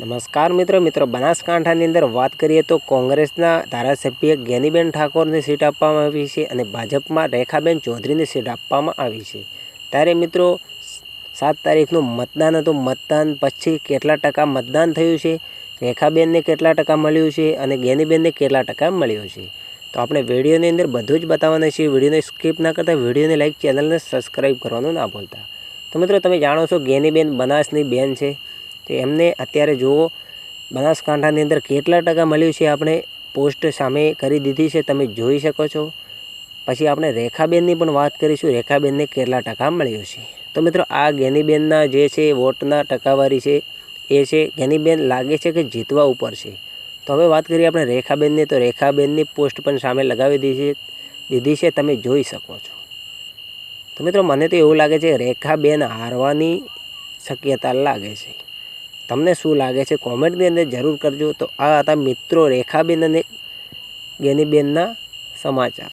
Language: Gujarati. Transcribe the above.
નમસ્કાર મિત્રો મિત્રો, બનાસકાંઠાની અંદર વાત કરીએ તો કોંગ્રેસના ધારાસભ્ય જ્ઞાનીબેન ઠાકોરને સીટ આપવામાં આવી છે અને ભાજપમાં રેખાબેન ચૌધરીને સીટ આપવામાં આવી છે. ત્યારે મિત્રો, સાત તારીખનું મતદાન હતું. મતદાન પછી કેટલા ટકા મતદાન થયું છે? રેખાબેનને કેટલા ટકા મળ્યું છે? અને જ્ઞાનીબેનને કેટલા ટકા મળ્યું છે? તો આપણે વિડીયોની અંદર બધું જ બતાવવાના છીએ. વિડીયોને સ્કીપ ના કરતા, વિડીયોને લાઈક, ચેનલને સબસ્ક્રાઈબ કરવાનું ના ભૂલતા. તો મિત્રો, તમે જાણો છો જ્ઞાનીબેન બનાસની બેન છે. તો એમને અત્યારે જુઓ, બનાસકાંઠાની અંદર કેટલા ટકા મળ્યું છે આપણે પોસ્ટ સામે કરી દીધી છે તમે જોઈ શકો છો. પછી આપણે રેખાબેનની પણ વાત કરીશું, રેખાબેનને કેટલા ટકા મળ્યું છે. તો મિત્રો, આ ગેનીબેનના જે છે વોટના ટકાવારી છે, એ છે ગેનીબેન લાગે છે કે જીતવા ઉપર છે. તો હવે વાત કરીએ આપણે રેખાબેનની, તો રેખાબેનની પોસ્ટ પણ સામે લગાવી દીધી દીધી છે, તમે જોઈ શકો છો. તો મિત્રો, મને તો એવું લાગે છે રેખાબેન હારવાની શક્યતા લાગે છે. તમને શું લાગે છે? કોમેન્ટની અંદર જરૂર કરજો. તો આ હતા મિત્રો રેખાબેન અને ગેનીબેનના સમાચાર.